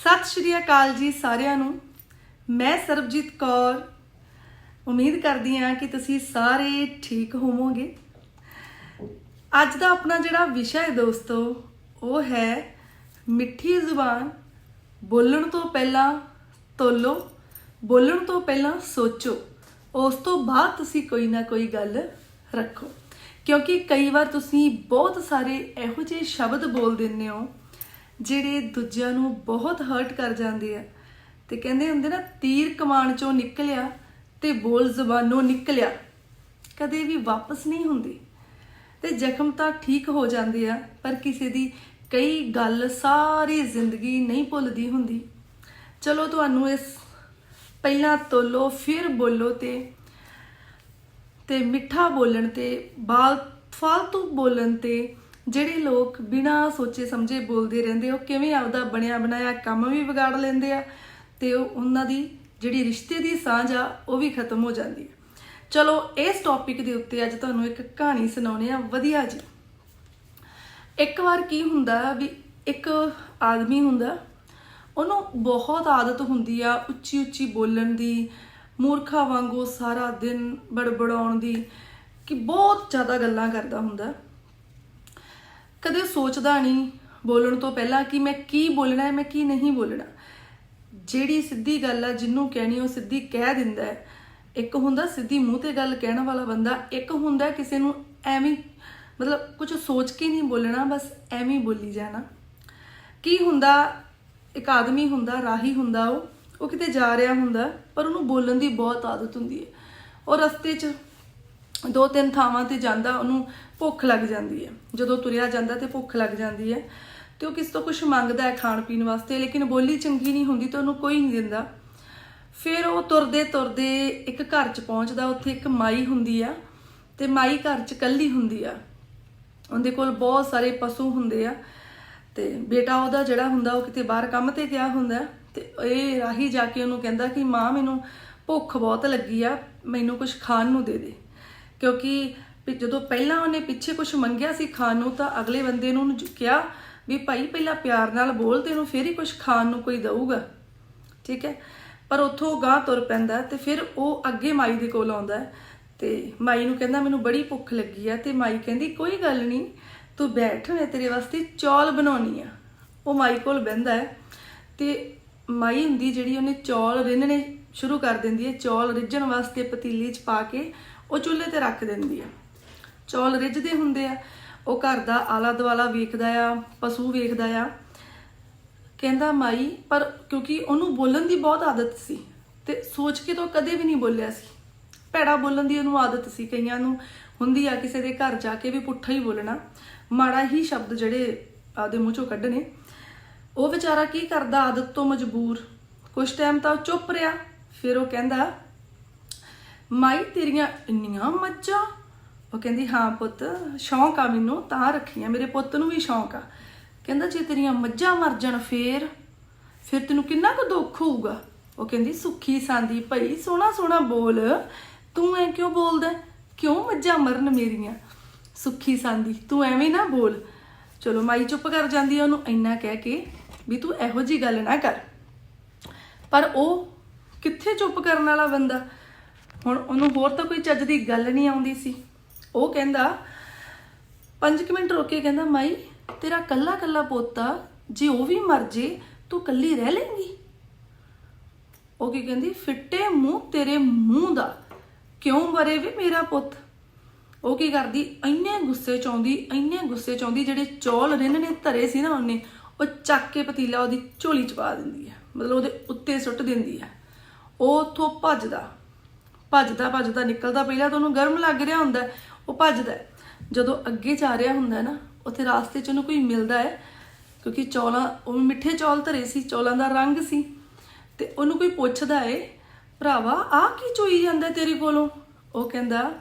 ਸਤਿ ਸ਼੍ਰੀ ਅਕਾਲ ਜੀ ਸਾਰਿਆਂ ਨੂੰ। ਮੈਂ ਸਰਬਜੀਤ ਕੌਰ। ਉਮੀਦ ਕਰਦੀ ਹਾਂ ਕਿ ਤੁਸੀਂ ਸਾਰੇ ਠੀਕ ਹੋਵੋਗੇ। ਅੱਜ ਦਾ ਆਪਣਾ ਜਿਹੜਾ ਵਿਸ਼ਾ ਹੈ ਦੋਸਤੋ, ਉਹ ਹੈ ਮਿੱਠੀ ਜ਼ੁਬਾਨ ਬੋਲਣ ਤੋਂ ਪਹਿਲਾਂ ਤੋਲੋ, ਬੋਲਣ ਤੋਂ ਪਹਿਲਾਂ ਸੋਚੋ। ਉਸ ਤੋਂ ਬਾਅਦ ਤੁਸੀਂ ਕੋਈ ਨਾ ਕੋਈ ਗੱਲ ਰੱਖੋ। ਕਿਉਂਕਿ ਕਈ ਵਾਰ ਤੁਸੀਂ ਬਹੁਤ ਸਾਰੇ ਇਹੋ ਜਿਹੇ ਸ਼ਬਦ ਬੋਲ ਦਿੰਦੇ ਹੋ ਜਿਹੜੇ ਦੂਜਿਆਂ ਨੂੰ ਬਹੁਤ ਹਰਟ ਕਰ ਜਾਂਦੇ ਆ। ਤੇ ਕਹਿੰਦੇ ਹੁੰਦੇ ਨਾ, ਤੀਰ ਕਮਾਨ ਚੋਂ ਨਿਕਲਿਆ ਤੇ ਬੋਲ ਜ਼ਬਾਨੋਂ ਨਿਕਲਿਆ। ਕਦੇ ਵੀ ਵਾਪਸ ਨਹੀਂ ਹੁੰਦੇ। ਤੇ ਜ਼ਖਮ ਤਾਂ ਠੀਕ ਹੋ ਜਾਂਦੇ ਆ, ਪਰ ਕਿਸੇ ਦੀ ਕਈ ਗੱਲ ਸਾਰੀ ਜ਼ਿੰਦਗੀ ਨਹੀਂ ਭੁੱਲਦੀ ਹੁੰਦੀ। ਚਲੋ ਤੁਹਾਨੂੰ ਇਸ ਪਹਿਲਾਂ ਤੋਲੋ, ਫਿਰ ਬੋਲੋ ਤੇ ਤੇ ਮਿੱਠਾ ਬੋਲਣ ਤੇ ਬਾਲ ਫਾਲਤੂ ਬੋਲਣ ਤੇ ਜਿਹੜੇ ਲੋਕ ਬਿਨਾਂ ਸੋਚੇ, ਸਮਝੇ, ਬੋਲਦੇ ਰਹਿੰਦੇ ਉਹ ਕਿਵੇਂ ਆਪਦਾ ਬਣਿਆ ਬਣਾਇਆ ਕੰਮ ਵੀ ਵਿਗਾੜ ਲੈਂਦੇ ਆ ਤੇ ਉਹ ਉਹਨਾਂ ਦੀ ਜਿਹੜੀ ਰਿਸ਼ਤੇ ਦੀ ਸਾਂਝ ਆ, ਉਹ ਵੀ ਖਤਮ ਹੋ ਜਾਂਦੀ ਹੈ ਚਲੋ, ਇਸ ਟੌਪਿਕ ਦੇ ਉੱਤੇ ਅੱਜ ਤੁਹਾਨੂੰ ਇੱਕ ਕਹਾਣੀ ਸੁਣਾਉਣੀ ਆ। ਵਧੀਆ ਜੀ। ਇੱਕ ਵਾਰ ਕੀ ਹੁੰਦਾ ਵੀ ਇੱਕ ਆਦਮੀ ਹੁੰਦਾ, ਉਹਨੂੰ ਬਹੁਤ ਆਦਤ ਹੁੰਦੀ ਆ ਉੱਚੀ ਉੱਚੀ ਬੋਲਣ ਦੀ, ਮੂਰਖਾ ਵਾਂਗੂ ਸਾਰਾ ਦਿਨ ਬੜਬੜਾਉਣ ਦੀ, ਕਿ ਬਹੁਤ ਜ਼ਿਆਦਾ ਗੱਲਾਂ ਕਰਦਾ ਹੁੰਦਾ। ਕਦੇ ਸੋਚਦਾ ਨਹੀਂ ਬੋਲਣ ਤੋਂ ਪਹਿਲਾਂ ਕਿ ਮੈਂ ਕੀ ਬੋਲਣਾ ਹੈ, ਮੈਂ ਕੀ ਨਹੀਂ ਬੋਲਣਾ। ਜਿਹੜੀ ਸਿੱਧੀ ਗੱਲ ਆ ਜਿੰਨੂੰ ਕਹਿਣੀ, ਉਹ ਸਿੱਧੀ ਕਹਿ ਦਿੰਦਾ ਹੈ। ਇੱਕ ਹੁੰਦਾ ਸਿੱਧੀ ਮੂੰਹ ਤੇ ਗੱਲ ਕਹਿਣ ਵਾਲਾ ਬੰਦਾ, ਇੱਕ ਹੁੰਦਾ ਕਿਸੇ ਨੂੰ ਐਵੇਂ ਮਤਲਬ ਕੁਝ ਸੋਚ ਕੇ ਨਹੀਂ ਬੋਲਣਾ, ਬਸ ਐਵੇਂ ਬੋਲੀ ਜਾਣਾ। ਕੀ ਹੁੰਦਾ, ਇੱਕ ਆਦਮੀ ਹੁੰਦਾ, ਰਾਹੀ ਹੁੰਦਾ ਉਹ ਉਹ ਕਿਤੇ ਜਾ ਰਿਹਾ ਹੁੰਦਾ, ਪਰ ਉਹਨੂੰ ਬੋਲਣ ਦੀ ਬਹੁਤ ਆਦਤ ਹੁੰਦੀ ਹੈ। ਉਹ ਰਸਤੇ 'ਚ ਦੋ ਤਿੰਨ ਥਾਵਾਂ ਤੇ ਜਾਂਦਾ, ਉਹਨੂੰ ਭੁੱਖ ਲੱਗ ਜਾਂਦੀ ਹੈ। ਜਦੋਂ ਤੁਰਿਆ ਜਾਂਦਾ ਤੇ ਭੁੱਖ ਲੱਗ ਜਾਂਦੀ ਹੈ ਤੇ ਉਹ ਕਿਸ ਤੋਂ ਕੁਝ ਮੰਗਦਾ ਹੈ ਖਾਣ ਪੀਣ ਵਾਸਤੇ, ਲੇਕਿਨ ਬੋਲੀ ਚੰਗੀ ਨਹੀਂ ਹੁੰਦੀ ਤਾਂ ਉਹਨੂੰ ਕੋਈ ਨਹੀਂ ਦਿੰਦਾ। ਫਿਰ ਉਹ ਤੁਰਦੇ ਤੁਰਦੇ ਇੱਕ ਘਰ 'ਚ ਪਹੁੰਚਦਾ, ਉੱਥੇ ਇੱਕ ਮਾਈ ਹੁੰਦੀ ਆ ਤੇ ਮਾਈ ਘਰ 'ਚ ਇਕੱਲੀ ਹੁੰਦੀ ਆ। ਉਹਦੇ ਕੋਲ ਬਹੁਤ ਸਾਰੇ ਪਸ਼ੂ ਹੁੰਦੇ ਆ ਤੇ ਬੇਟਾ ਉਹਦਾ ਜਿਹੜਾ ਹੁੰਦਾ, ਉਹ ਕਿਤੇ ਬਾਹਰ ਕੰਮ ਤੇ ਗਿਆ ਹੁੰਦਾ ਤੇ ਇਹ ਰਾਹੀ ਜਾ ਕੇ ਉਹਨੂੰ ਕਹਿੰਦਾ ਕਿ, ਮਾਂ, ਮੈਨੂੰ ਭੁੱਖ ਬਹੁਤ ਲੱਗੀ ਆ, ਮੈਨੂੰ ਕੁਝ ਖਾਣ ਨੂੰ ਦੇ ਦੇ। ਕਿਉਂਕਿ ਜਦੋਂ ਪਹਿਲਾਂ ਉਹਨੇ ਪਿੱਛੇ ਕੁਝ ਮੰਗਿਆ ਸੀ ਖਾਣ ਨੂੰ, ਤਾਂ ਅਗਲੇ ਬੰਦੇ ਨੂੰ ਕਿਹਾ ਵੀ ਭਾਈ ਪਹਿਲਾਂ ਪਿਆਰ ਨਾਲ ਬੋਲ ਤੈਨੂੰ ਫੇਰ ਹੀ ਕੁਝ ਖਾਣ ਨੂੰ ਕੋਈ ਦਊਗਾ। ਠੀਕ ਹੈ? ਪਰ ਉੱਥੋਂ ਗਾਂ ਤੁਰ ਪੈਂਦਾ ਤੇ ਫਿਰ ਉਹ ਅੱਗੇ ਮਾਈ ਦੇ ਕੋਲ ਆਉਂਦਾ ਤੇ ਮਾਈ ਨੂੰ ਕਹਿੰਦਾ, ਮੈਨੂੰ ਬੜੀ ਭੁੱਖ ਲੱਗੀ ਆ। ਤੇ ਮਾਈ ਕਹਿੰਦੀ, ਕੋਈ ਗੱਲ ਨਹੀਂ, ਤੂੰ ਬੈਠ, ਮੈਂ ਤੇਰੇ ਵਾਸਤੇ ਚੌਲ ਬਣਾਉਣੀ ਆ। ਉਹ ਮਾਈ ਕੋਲ ਬਹਿੰਦਾ ਹੈ ਤੇ ਮਾਈ ਹੁੰਦੀ ਜਿਹੜੀ ਉਹਨੇ ਚੌਲ ਰਿੰਨਣੇ ਸ਼ੁਰੂ ਕਰ ਦਿੰਦੀ ਹੈ। ਚੌਲ ਰਿੱਝਣ ਵਾਸਤੇ ਪਤੀਲੀ 'ਚ ਪਾ ਕੇ ਉਹ ਚੁੱਲ੍ਹੇ ਤੇ ਰੱਖ ਦਿੰਦੀ ਆ। ਚੌਲ ਰਿੱਝਦੇ ਹੁੰਦੇ ਆ। ਉਹ ਘਰ ਦਾ ਆਲਾ ਦੁਆਲਾ ਵੇਖਦਾ ਆ, ਪਸ਼ੂ ਵੇਖਦਾ ਆ। ਕਹਿੰਦਾ, ਮਾਈ, ਪਰ ਕਿਉਂਕਿ ਉਹਨੂੰ ਬੋਲਣ ਦੀ ਬਹੁਤ ਆਦਤ ਸੀ ਤੇ ਸੋਚ ਕੇ ਤਾਂ ਕਦੇ ਵੀ ਨਹੀਂ ਬੋਲਿਆ ਸੀ। ਭੈੜਾ ਬੋਲਣ ਦੀ ਉਹਨੂੰ ਆਦਤ ਸੀ। ਕਈਆਂ ਨੂੰ ਹੁੰਦੀ ਆ ਕਿਸੇ ਦੇ ਘਰ ਜਾ ਕੇ ਵੀ ਪੁੱਠਾ ਹੀ ਬੋਲਣਾ। ਮਾੜਾ ਹੀ ਸ਼ਬਦ ਜਿਹੜੇ ਆਦੇ ਮੂੰਹ ਚੋਂ ਕੱਢਣੇ। ਉਹ ਵਿਚਾਰਾ ਕੀ ਕਰਦਾ? ਆਦਤ ਤੋਂ ਮਜਬੂਰ। ਕੁਝ ਟਾਈਮ ਤਾਂ ਉਹ ਚੁੱਪ ਰਿਹਾ। ਫਿਰ ਉਹ ਕਹਿੰਦਾ ਮਾਈ ਤੇਰੀਆਂ ਇੰਨੀਆਂ ਮੱਝਾਂ। ਉਹ ਕਹਿੰਦੀ, ਹਾਂ ਪੁੱਤ, ਸ਼ੌਂਕ ਆ ਮੈਨੂੰ, ਤਾਂ ਰੱਖੀਆਂ ਮੇਰੇ ਪੁੱਤ ਨੂੰ ਵੀ ਸ਼ੌਂਕ ਆ। ਕਹਿੰਦਾ, ਜੇ ਤੇਰੀਆਂ ਮੱਝਾਂ ਮਰ ਜਾਣ ਫੇਰ, ਫਿਰ ਤੈਨੂੰ ਕਿੰਨਾ ਕੁ ਦੁੱਖ ਹੋਊਗਾ? ਉਹ ਕਹਿੰਦੀ, ਸੁੱਖੀ ਸਾਂਦੀ ਭਈ ਸੋਹਣਾ ਸੋਹਣਾ ਬੋਲ। ਤੂੰ ਐ ਕਿਉਂ ਬੋਲਦਾ ਕਿਉਂ ਮੱਝਾਂ ਮਰਨ ਮੇਰੀਆਂ? ਸੁੱਖੀ ਸਾਂਦੀ, ਤੂੰ ਐਵੇਂ ਨਾ ਬੋਲ। ਚਲੋ, ਮਾਈ ਚੁੱਪ ਕਰ ਜਾਂਦੀ ਆ, ਉਹਨੂੰ ਇੰਨਾ ਕਹਿ ਕੇ ਵੀ ਤੂੰ ਇਹੋ ਜੀ ਗੱਲ ਨਾ ਕਰ। ਪਰ ਉਹ ਕਿੱਥੇ ਚੁੱਪ ਕਰਨ ਵਾਲਾ ਬੰਦਾ? ਹੁਣ ਉਹਨੂੰ ਹੋਰ ਤਾਂ ਕੋਈ ਚੱਜ ਦੀ ਗੱਲ ਨਹੀਂ ਆਉਂਦੀ ਸੀ। ਉਹ ਕਹਿੰਦਾ 5 ਮਿੰਟ ਰੁਕ ਕੇ ਕਹਿੰਦਾ, ਮਾਈ, ਤੇਰਾ ਕੱਲਾ ਕੱਲਾ ਪੋਤਾ ਜੇ ਉਹ ਵੀ ਮਰ ਜੇ, ਤੂੰ ਕੱਲੀ ਰਹਿ ਲੇਂਗੀ। ਉਹ ਕੀ ਕਹਿੰਦੀ, ਫਿੱਟੇ ਮੂੰਹ ਤੇਰੇ ਮੂੰਹ ਦਾ, ਕਿਉਂ ਮਰੇ ਵੀ ਮੇਰਾ ਪੁੱਤ? ਉਹ ਕੀ ਕਰਦੀ, ਇੰਨੇ ਗੁੱਸੇ ਚ ਆਉਂਦੀ, ਇੰਨੇ ਗੁੱਸੇ ਚ ਆਉਂਦੀ, ਜਿਹੜੇ ਚੌਲ ਰਿੰਨ ਨੇ, ਧਰੇ ਸੀ ਨਾ ਉਹਨੇ, ਉਹ ਚੱਕ ਕੇ ਪਤੀਲਾ ਉਹਦੀ ਝੋਲੀ ਚ ਪਾ ਦਿੰਦੀ ਹੈ, ਮਤਲਬ ਉਹਦੇ ਉੱਤੇ ਸੁੱਟ ਦਿੰਦੀ ਹੈ। ਉਹ ਉੱਥੋਂ ਭੱਜਦਾ। ਭੱਜਦਾ ਭੱਜਦਾ ਨਿਕਲਦਾ ਪਹਿਲਾਂ ਤਾਂ ਉਹਨੂੰ ਗਰਮ ਲੱਗ ਰਿਹਾ ਹੁੰਦਾ ਉਹ ਭੱਜਦਾ ਜਦੋਂ ਅੱਗੇ ਜਾ ਰਿਹਾ ਹੁੰਦਾ ਨਾ, ਉੱਥੇ ਰਾਸਤੇ 'ਚ ਉਹਨੂੰ ਕੋਈ ਮਿਲਦਾ ਹੈ, ਕਿਉਂਕਿ ਚੌਲਾਂ, ਉਹ ਮਿੱਠੇ ਚੌਲ ਧਰੇ ਸੀ, ਚੌਲਾਂ ਦਾ ਰੰਗ ਸੀ। ਤੇ ਉਹਨੂੰ ਕੋਈ ਪੁੱਛਦਾ ਏ ਭਰਾਵਾ, ਆਹ ਕੀ ਚੋਈ ਜਾਂਦਾ ਤੇਰੇ ਕੋਲੋਂ? ਉਹ ਕਹਿੰਦਾ,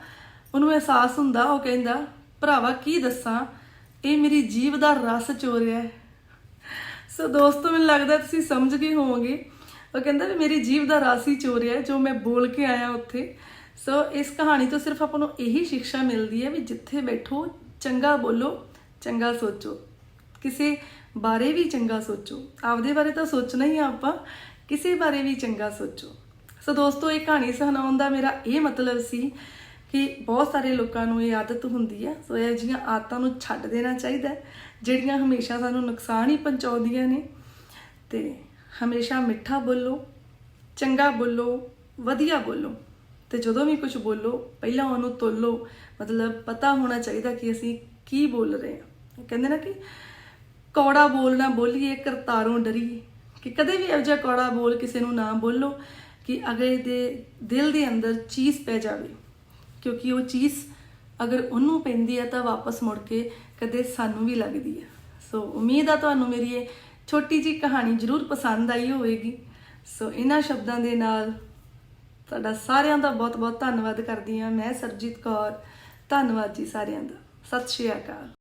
ਉਹਨੂੰ ਅਹਿਸਾਸ ਹੁੰਦਾ, ਉਹ ਕਹਿੰਦਾ, ਭਰਾਵਾ, ਕੀ ਦੱਸਾਂ? ਇਹ ਮੇਰੀ ਜੀਵ ਦਾ ਰਸ ਚੋ ਰਿਹਾ ਹੈ। ਸੋ ਦੋਸਤੋ, ਮੈਨੂੰ ਲੱਗਦਾ ਤੁਸੀਂ ਸਮਝ ਗਏ ਹੋਵੋਗੇ ਉਹ ਕਹਿੰਦਾ ਵੀ ਮੇਰੀ ਜੀਵ ਦਾ ਰਸ ਹੀ ਚੋ ਜੋ ਮੈਂ ਬੋਲ ਕੇ ਆਇਆ ਉੱਥੇ। ਸੋ ਇਸ ਕਹਾਣੀ ਤੋਂ ਸਿਰਫ ਆਪਾਂ ਨੂੰ ਇਹੀ ਸਿੱਖਿਆ ਮਿਲਦੀ ਹੈ ਵੀ ਜਿੱਥੇ ਬੈਠੋ, ਚੰਗਾ ਬੋਲੋ, ਚੰਗਾ ਸੋਚੋ। ਕਿਸੇ ਬਾਰੇ ਵੀ ਚੰਗਾ ਸੋਚੋ। ਆਪਦੇ ਬਾਰੇ ਤਾਂ ਸੋਚਣਾ ਹੀ ਆ ਆਪਾਂ, ਕਿਸੇ ਬਾਰੇ ਵੀ ਚੰਗਾ ਸੋਚੋ। ਸੋ ਦੋਸਤੋ, ਇਹ ਕਹਾਣੀ ਸੁਣਾਉਣ ਦਾ ਮੇਰਾ ਇਹ ਮਤਲਬ ਸੀ ਕਿ ਬਹੁਤ ਸਾਰੇ ਲੋਕਾਂ ਨੂੰ ਇਹ ਆਦਤ ਹੁੰਦੀ ਹੈ। ਸੋ ਇਹ ਜਿਹੀਆਂ ਆਦਤਾਂ ਨੂੰ ਛੱਡ ਦੇਣਾ ਚਾਹੀਦਾ ਜਿਹੜੀਆਂ ਹਮੇਸ਼ਾ ਸਾਨੂੰ ਨੁਕਸਾਨ ਹੀ ਪਹੁੰਚਾਉਂਦੀਆਂ ਨੇ। ਤੇ ਹਮੇਸ਼ਾ ਮਿੱਠਾ ਬੋਲੋ, ਚੰਗਾ ਬੋਲੋ, ਵਧੀਆ ਬੋਲੋ। ਤੇ ਜਦੋਂ ਵੀ ਕੁਝ ਬੋਲੋ, ਪਹਿਲਾਂ ਉਹਨੂੰ ਤੋਲੋ। ਮਤਲਬ ਪਤਾ ਹੋਣਾ ਚਾਹੀਦਾ ਕਿ ਅਸੀਂ ਕੀ ਬੋਲ ਰਹੇ ਹਾਂ। ਕਹਿੰਦੇ ਨਾ ਕਿ ਕੌੜਾ ਬੋਲ ਨਾ ਬੋਲੀਏ, ਕਰਤਾਰੋਂ ਡਰੀਏ। ਕਿ ਕਦੇ ਵੀ ਇਹੋ ਜਿਹਾ ਕੌੜਾ ਬੋਲ ਕਿਸੇ ਨੂੰ ਨਾ ਬੋਲੋ ਕਿ ਅਗਲੇ ਦੇ ਦਿਲ ਦੇ ਅੰਦਰ ਚੀਜ਼ ਪੈ ਜਾਵੇ। ਕਿਉਂਕਿ ਉਹ ਚੀਜ਼ ਅਗਰ ਉਹਨੂੰ ਪੈਂਦੀ ਹੈ ਤਾਂ ਵਾਪਸ ਮੁੜ ਕੇ ਕਦੇ ਸਾਨੂੰ ਵੀ ਲੱਗਦੀ ਹੈ। ਸੋ ਉਮੀਦ ਆ ਤੁਹਾਨੂੰ ਮੇਰੀ ਇਹ ਛੋਟੀ ਜੀ ਕਹਾਣੀ ਜ਼ਰੂਰ ਪਸੰਦ ਆਈ ਹੋਵੇਗੀ। ਸੋ ਇਹਨਾਂ ਸ਼ਬਦਾਂ ਦੇ ਨਾਲ ਤੁਹਾਡਾ ਸਾਰਿਆਂ ਦਾ ਬਹੁਤ ਬਹੁਤ ਧੰਨਵਾਦ ਕਰਦੀ ਹਾਂ ਮੈਂ ਸਰਜੀਤ ਕੌਰ। ਧੰਨਵਾਦ ਜੀ ਸਾਰਿਆਂ ਦਾ। ਸਤਿ ਸ਼੍ਰੀ ਅਕਾਲ।